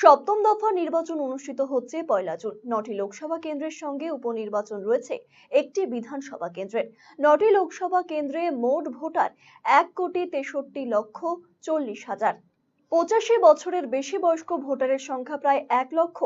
সপ্তম দফা নির্বাচন অনুষ্ঠিত হচ্ছে পয়লা জুন। নটি লোকসভা কেন্দ্রের সঙ্গে উপনির্বাচন রয়েছে একটি বিধানসভা কেন্দ্রের। নটি লোকসভা কেন্দ্রে মোট ভোটার এক কোটি তেষট্টি লক্ষ চল্লিশ হাজার। পঁচাশি বছরের বেশি বয়স্ক ভোটারের সংখ্যা প্রায় এক লক্ষ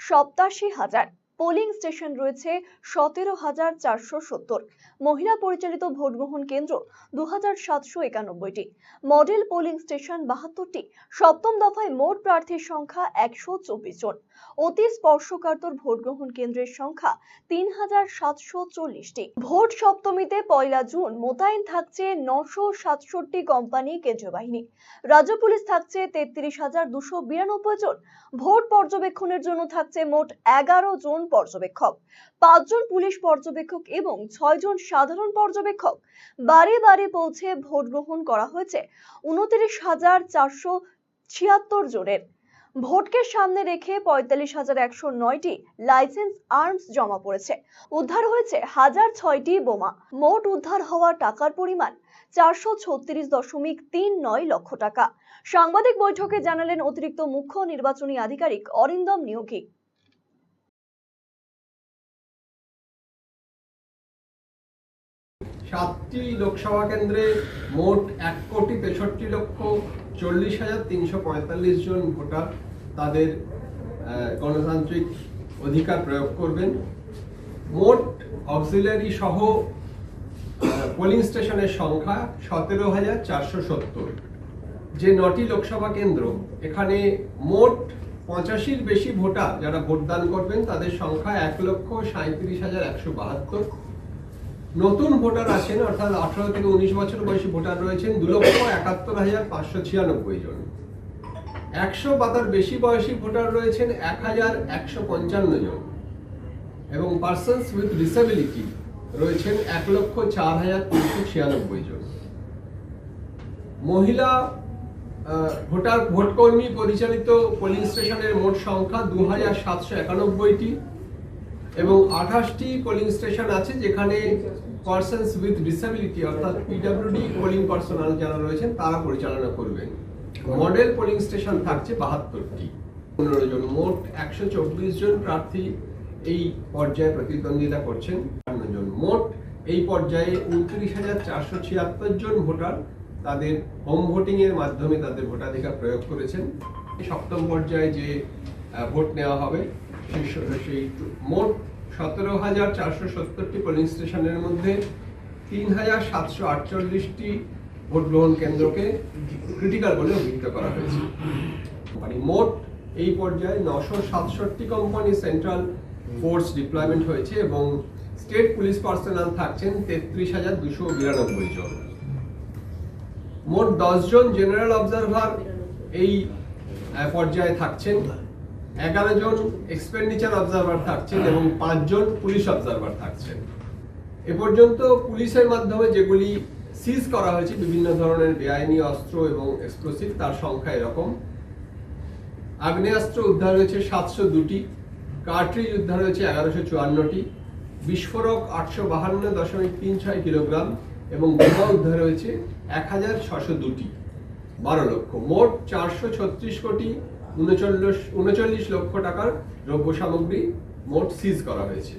সপ্তাশি হাজার। পোলিং স্টেশন রয়েছে সতেরো হাজার চারশো সত্তর। মহিলা পরিচালিত ভোট গ্রহণ কেন্দ্র দু হাজার সাতশো একানব্বইটি। মডেল পোলিং স্টেশন বাহাত্তরটি। সপ্তম দফায় মোট প্রার্থীর সংখ্যা একশো চব্বিশ জন। অতি স্পর্শকাতর ভোট গ্রহণ কেন্দ্রের সংখ্যা তিন হাজার সাতশো চল্লিশটি। ভোট সপ্তমীতে পয়লা জুন মোতায়েন থাকছে নশো সাতষট্টি কোম্পানি কেন্দ্রীয় বাহিনী। রাজ্য পুলিশ থাকছে তেত্রিশ হাজার দুশো বিরানব্বই জন। ভোট পর্যবেক্ষণের জন্য থাকছে মোট এগারো জন পর্যবেক্ষক, পাঁচজন পুলিশ পর্যবেক্ষক এবং ছয়জন সাধারণ পর্যবেক্ষক। বাড়ি বাড়ি পৌঁছে ভোট গ্রহণ করা হয়েছে উনত্রিশ হাজার চারশো ছিয়াত্তর জনের। ভোটকে সামনে রেখে পঁয়তাল্লিশ হাজার একশো নয়টি লাইসেন্স আর্মস জমা পড়েছে। উদ্ধার হয়েছে হাজার ছয়টি বোমা। মোট উদ্ধার হওয়া টাকার পরিমাণ চারশো ছত্রিশ দশমিক তিন নয় লক্ষ টাকা। সাংবাদিক বৈঠকে জানালেন অতিরিক্ত মুখ্য নির্বাচনী আধিকারিক অরিন্দম নিয়োগী। সাতটি লোকসভা কেন্দ্রে মোট এক কোটি তেষট্টি লক্ষ চল্লিশ হাজার তিনশো পঁয়তাল্লিশ জন ভোটার তাদের গণতান্ত্রিক অধিকার প্রয়োগ করবেন। মোট অক্সিলারি সহ পোলিং স্টেশনের সংখ্যা সতেরো হাজার চারশো সত্তর। যে নটি লোকসভা কেন্দ্র, এখানে মোট পঁচাশির বেশি ভোটার যারা ভোটদান করবেন, তাদের সংখ্যা এক লক্ষ সাঁত্রিশ হাজার একশো বাহাত্তর। নতুন ভোটার আছেন, অর্থাৎ আঠারো থেকে উনিশ বছর বয়সী ভোটার রয়েছেন দু লক্ষ একাত্তর হাজার পাঁচশো ছিয়ানব্বই জন। একশো বা তার বেশি বয়সী ভোটার রয়েছেন এক হাজার একশো পঞ্চান্ন জন। এবং পার্সনস উইথ ডিসেবিলিটি রয়েছেন এক লক্ষ চার হাজার তিনশো ছিয়ানব্বই জন। মহিলা ভোটার ভোটকর্মী পরিচালিত পোলিং স্টেশনের মোট সংখ্যা দু হাজার সাতশো একানব্বইটি। এবং আঠাশটি পোলিং স্টেশন আছে যেখানে পার্সনস উইথ ডিসেবিলিটি অর্থাৎ পিডাব্লিউডি পোলিং পার্সোনাল যারা রয়েছেন, তারা পরিচালনা করবেন। মডেল পোলিং স্টেশন থাকছে বাহাত্তরটি। পনেরো জন, মোট একশো চব্বিশ জন প্রার্থী এই পর্যায়ে প্রতিদ্বন্দ্বিতা করছেন। জন, মোট এই পর্যায়ে উনত্রিশ হাজার চারশো ছিয়াত্তর জন ভোটার তাদের হোম ভোটিং এর মাধ্যমে তাদের ভোটাধিকার প্রয়োগ করেছেন। সপ্তম পর্যায়ে যে ভোট নেওয়া হবে সেই মোট সতেরো হাজার চারশো সত্তরটি পোলিং স্টেশনের মধ্যে তিন হাজার সাতশো আটচল্লিশটি ভোট গ্রহণ কেন্দ্রকে ক্রিটিক্যাল বলে অভিহিত করা হয়েছে। মানে মোট এই পর্যায়ে নশো সাতষট্টি কোম্পানি সেন্ট্রাল ফোর্স ডিপ্লয়মেন্ট হয়েছে এবং স্টেট পুলিশ পার্সোনাল থাকছেন তেত্রিশ হাজার দুশো বিরানব্বই জন। মোট জন জেনারেল অবজারভার এই পর্যায়ে থাকছেন। এগারো জন এক্সপেন্ডিচার অবজারভার থাকছেন এবং পাঁচজন পুলিশ অবজারভার থাকছেন। এ পর্যন্ত পুলিশের মাধ্যমে যেগুলি সিজ করা হয়েছে বিভিন্ন ধরনের বেআইনি অস্ত্র এবং এক্সপ্লোসিভ তার সংখ্যা এরকম। আগ্নেয়াস্ত্র উদ্ধার হয়েছে সাতশো দুটি কার্ট্রিজ উদ্ধার হয়েছে এগারোশো চুয়ান্নটি বিস্ফোরক আটশো বাহান্ন দশমিক তিন ছয় কিলোগ্রাম এবং বোমা উদ্ধার হয়েছে এক হাজার ছশো দুটি বারো লক্ষ মোট চারশো ছত্রিশ কোটি উনচল্লিশ উনচল্লিশ লক্ষ টাকার দ্রব্য সামগ্রী মোট সিজ করা হয়েছে।